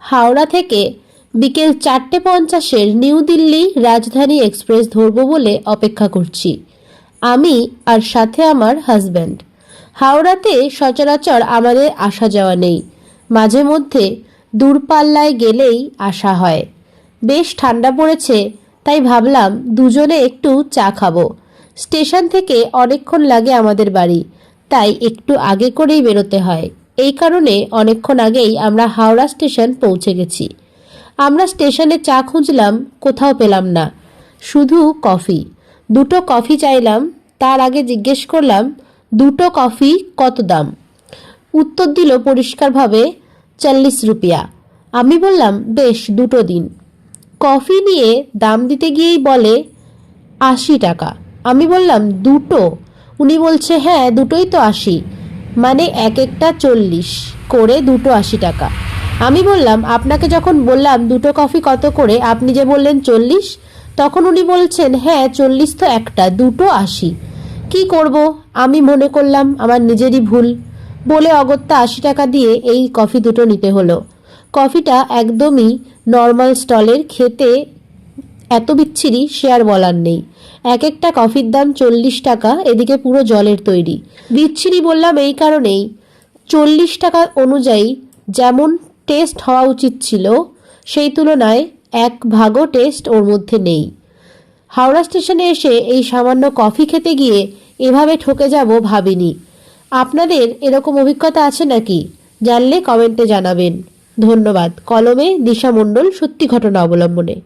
হাওড়া থেকে বিকেল চারটে পঞ্চাশের নিউ দিল্লি রাজধানী এক্সপ্রেস ধরবো বলে অপেক্ষা করছি। আমি আর সাথে আমার হাজব্যান্ড। হাওড়াতে সচরাচর আমাদের আসা যাওয়া নেই। মাঝে মধ্যে দূরপাল্লায় গেলেই আসা হয়। বেশ ঠান্ডা পড়েছে, তাই ভাবলাম দুজনে একটু চা খাব। স্টেশন থেকে অনেকক্ষণ লাগে আমাদের বাড়ি, তাই একটু আগে করেই বেরোতে হয়। এই কারণে অনেকক্ষণ আগেই আমরা হাওড়া স্টেশন পৌঁছে গেছি। আমরা স্টেশনে চা খুঁজলাম, কোথাও পেলাম না। শুধু কফি। দুটো কফি চাইলাম, তার আগে জিজ্ঞেস করলাম, দুটো কফি কত দাম? উত্তর দিল পরিষ্কারভাবে, চল্লিশ রুপিয়া। আমি বললাম, বেশ, দুটো দিন। কফি নিয়ে দাম দিতে গিয়েই বলে, আশি টাকা। আমি বললাম, দুটো? উনি বলছে হ্যাঁ দুটোই তো আশি। মানে এক একটা চল্লিশ করে দুটো আশি টাকা। আমি বললাম, আপনাকে যখন বললাম দুটো কফি কত করে, আপনি যে বললেন চল্লিশ, তখন উনি বলছেন হ্যাঁ চল্লিশ তো একটা, দুটো আশি। কি করব? আমি মনে করলাম, আমার নিজেরই ভুল। বলে অগত্যা আশি টাকা দিয়ে এই কফি দুটো নিতে হলো। কফিটা একদমই নর্মাল স্টলের খেতে এত বিচ্ছিরি, সে আর বলার নেই। এক একটা কফির দাম চল্লিশ টাকা, এদিকে পুরো জলের তৈরি। বিচ্ছিরি বললাম এই কারণেই। চল্লিশ টাকা অনুযায়ী যেমন টেস্ট হওয়া উচিত ছিল, সেই তুলনায় এক ভাগও টেস্ট ওর মধ্যে নেই। হাওড়া স্টেশনে এসে এই সামান্য কফি খেতে গিয়ে এভাবে ঠকে যাব ভাবিনি। আপনাদের এরকম অভিজ্ঞতা আছে নাকি? জানলে কমেন্টে জানাবেন। ধন্যবাদ। কলমে দিশা মণ্ডল সত্যি ঘটনা অবলম্বনে।